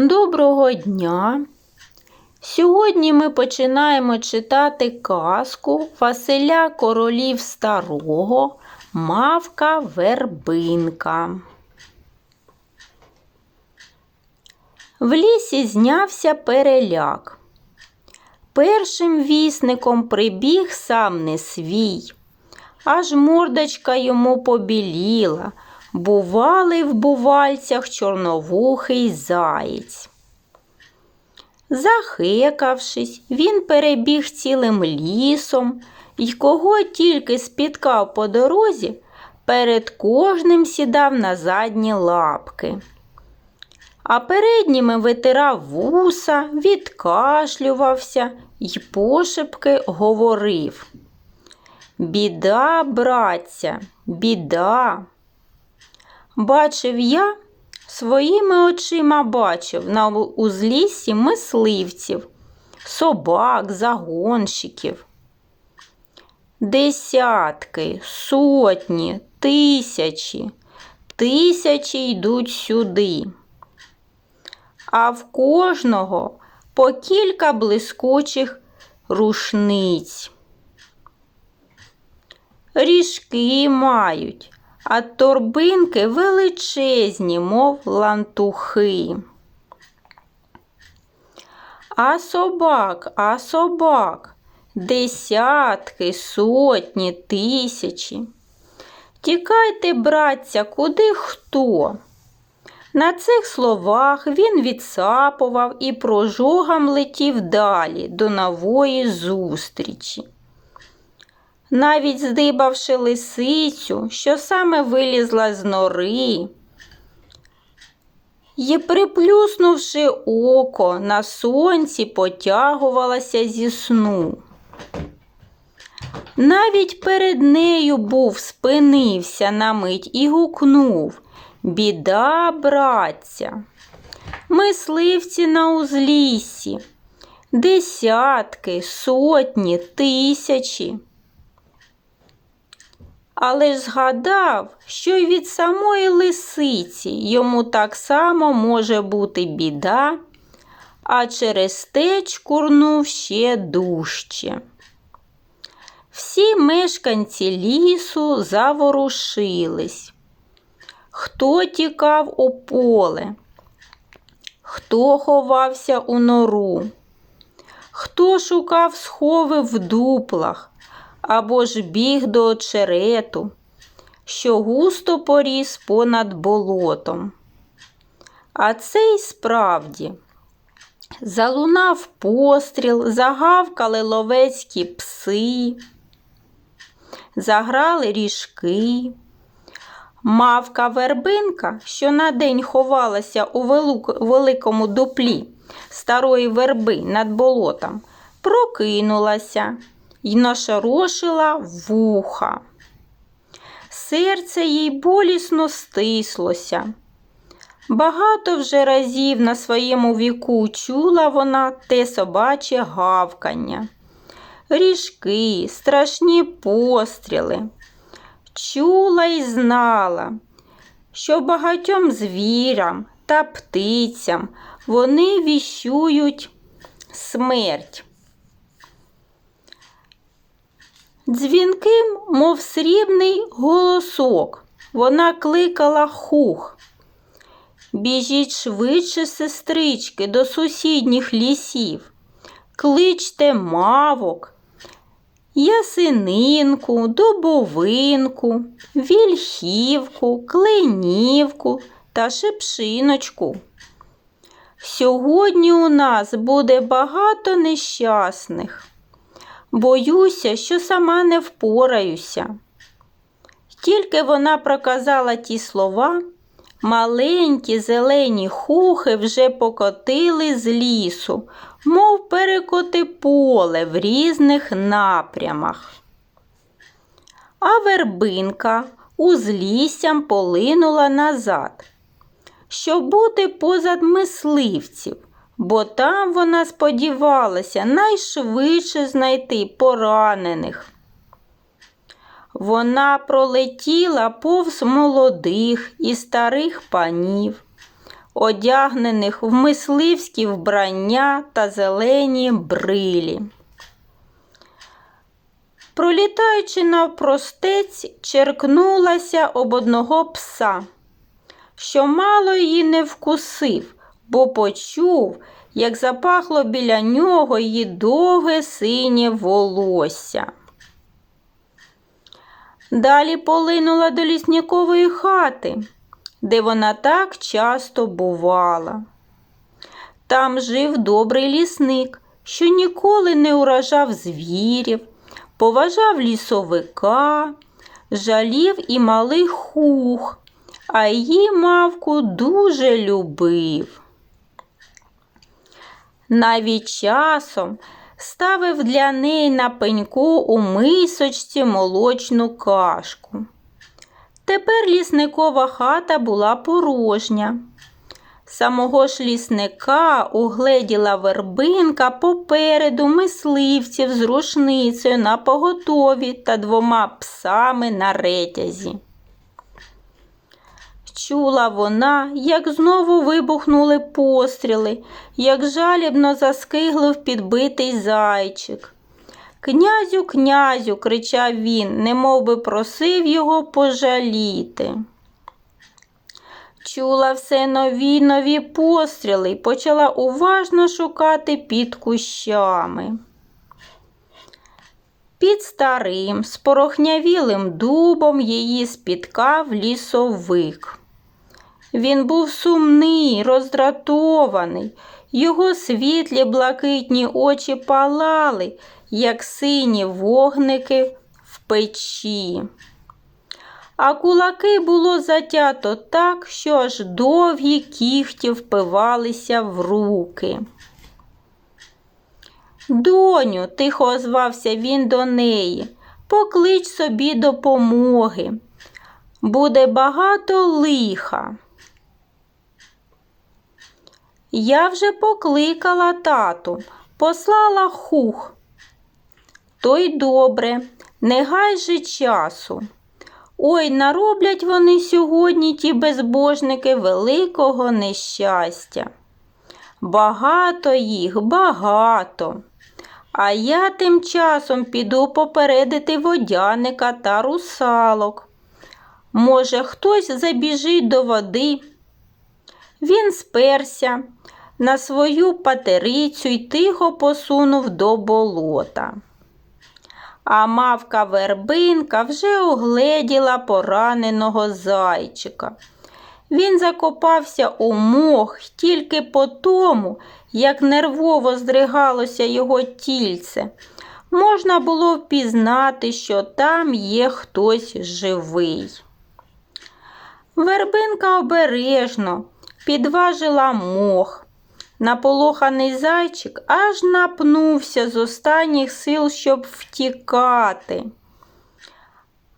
Доброго дня! Сьогодні ми починаємо читати казку Василя Королів Старого Мавка Вербинка. В лісі знявся переляк. Першим вісником прибіг сам не свій, аж мордочка йому побіліла, бувалий в бувальцях чорновухий заєць. Захекавшись, він перебіг цілим лісом і кого тільки спіткав по дорозі, перед кожним сідав на задні лапки. А передніми витирав вуса, відкашлювався й пошепки говорив. Біда, братця, біда. Бачив я, своїми очима бачив на узліссі мисливців, собак, загонщиків. Десятки, сотні, тисячі, тисячі йдуть сюди. А в кожного по кілька блискучих рушниць. Ріжки мають, а торбинки величезні, мов лантухи. А собак, а собак, десятки, сотні, тисячі. Тікайте, братця, куди хто. На цих словах він відсапував і прожогам летів далі до нової зустрічі навіть здибавши лисицю, що саме вилізла з нори, і, приплюснувши око, на сонці потягувалася зі сну. Навіть перед нею був спинився на мить і гукнув Біда, братця, мисливці на узліссі, десятки, сотні, тисячі але ж згадав, що й від самої лисиці йому так само може бути біда, а через те чкурнув ще дужче. Всі мешканці лісу заворушились. Хто тікав у поле, хто ховався у нору, хто шукав схови в дуплах, або ж біг до очерету, що густо поріс понад болотом. А цей справді залунав постріл, загавкали ловецькі пси, заграли ріжки. Мавка вербинка, що на день ховалася у великому дуплі старої верби над болотом, прокинулася й нашорошила вуха. Серце їй болісно стислося. Багато вже разів на своєму віку чула вона те собаче гавкання, ріжки, страшні постріли. Чула й знала, що багатьом звірам та птицям вони віщують смерть. Дзвінким, мов срібний голосок, вона кликала хух. Біжіть швидше, сестрички, до сусідніх лісів, кличте мавок, ясининку, дубовинку, вільхівку, клинівку та шипшиночку. Сьогодні у нас буде багато нещасних. Боюся, що сама не впораюся. Тільки вона проказала ті слова, маленькі зелені хухи вже покотили з лісу, мов перекоти поле в різних напрямах. А вербинка узліссям полинула назад, щоб бути позад мисливців бо там вона сподівалася найшвидше знайти поранених. Вона пролетіла повз молодих і старих панів, одягнених в мисливські вбрання та зелені брилі. Пролітаючи навпростець, черкнулася об одного пса, що мало її не вкусив, бо почув, як запахло біля нього її довге синє волосся. Далі полинула до ліснікової хати, де вона так часто бувала. Там жив добрий лісник, що ніколи не уражав звірів, поважав лісовика, жалів і малий хух, а її мавку дуже любив. Навіть часом ставив для неї на пеньку у мисочці молочну кашку. Тепер лісникова хата була порожня. Самого ж лісника угледіла вербинка попереду мисливців з рушницею на поготові та двома псами на ретязі. Чула вона, як знову вибухнули постріли, як жалібно заскиглив підбитий зайчик. Князю, князю, кричав він, немов би просив його пожаліти. Чула все нові нові постріли і почала уважно шукати під кущами. Під старим, спорохнявілим дубом її спіткав лісовик. Він був сумний, роздратований, його світлі блакитні очі палали, як сині вогники в печі. А кулаки було затято так, що аж довгі кіхті впивалися в руки. Доню, тихо озвався він до неї, поклич собі допомоги. Буде багато лиха. Я вже покликала тату, послала хух. То й добре, не гай же часу. Ой, нароблять вони сьогодні ті безбожники великого нещастя. Багато їх, багато. А я тим часом піду попередити водяника та русалок. Може, хтось забіжить до води. Він сперся на свою патерицю й тихо посунув до болота. А мавка вербинка вже угледіла пораненого зайчика. Він закопався у мох тільки по тому, як нервово здригалося його тільце. Можна було впізнати, що там є хтось живий. Вербинка обережно підважила мох. Наполоханий зайчик аж напнувся з останніх сил, щоб втікати.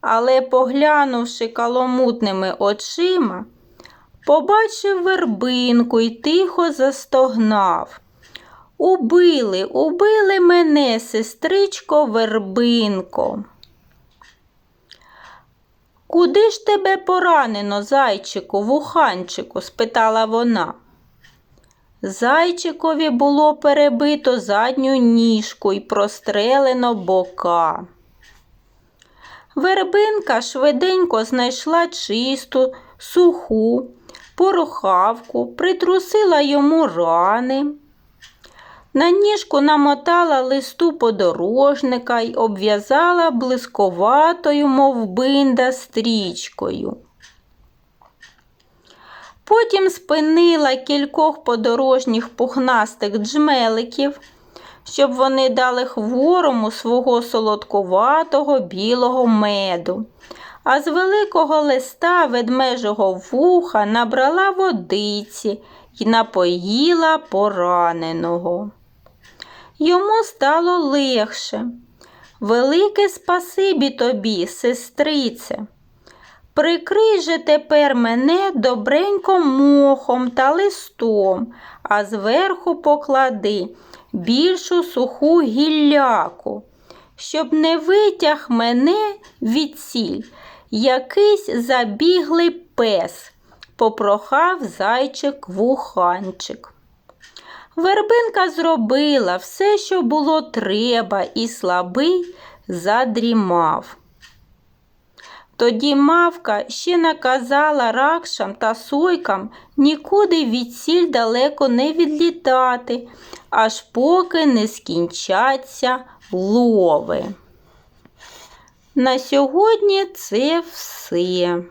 Але, поглянувши каламутними очима, побачив вербинку і тихо застогнав. Убили, убили мене, сестричко вербинко. Куди ж тебе поранено, зайчику, вуханчику? спитала вона. Зайчикові було перебито задню ніжку і прострелено бока. Вербинка швиденько знайшла чисту, суху, порохавку, притрусила йому рани. На ніжку намотала листу подорожника й обв'язала блисковатою, мов бинда, стрічкою. Потім спинила кількох подорожніх пухнастих джмеликів, щоб вони дали хворому свого солодкуватого білого меду, а з великого листа ведмежого вуха набрала водиці й напоїла пораненого. Йому стало легше. Велике спасибі тобі, сестрице. Прикрий же тепер мене добренько мохом та листом, а зверху поклади більшу суху гілляку, щоб не витяг мене від сіль якийсь забіглий пес, попрохав зайчик вуханчик. Вербинка зробила все, що було треба, і слабий задрімав. Тоді мавка ще наказала ракшам та сойкам нікуди від сіль далеко не відлітати, аж поки не скінчаться лови. На сьогодні це все.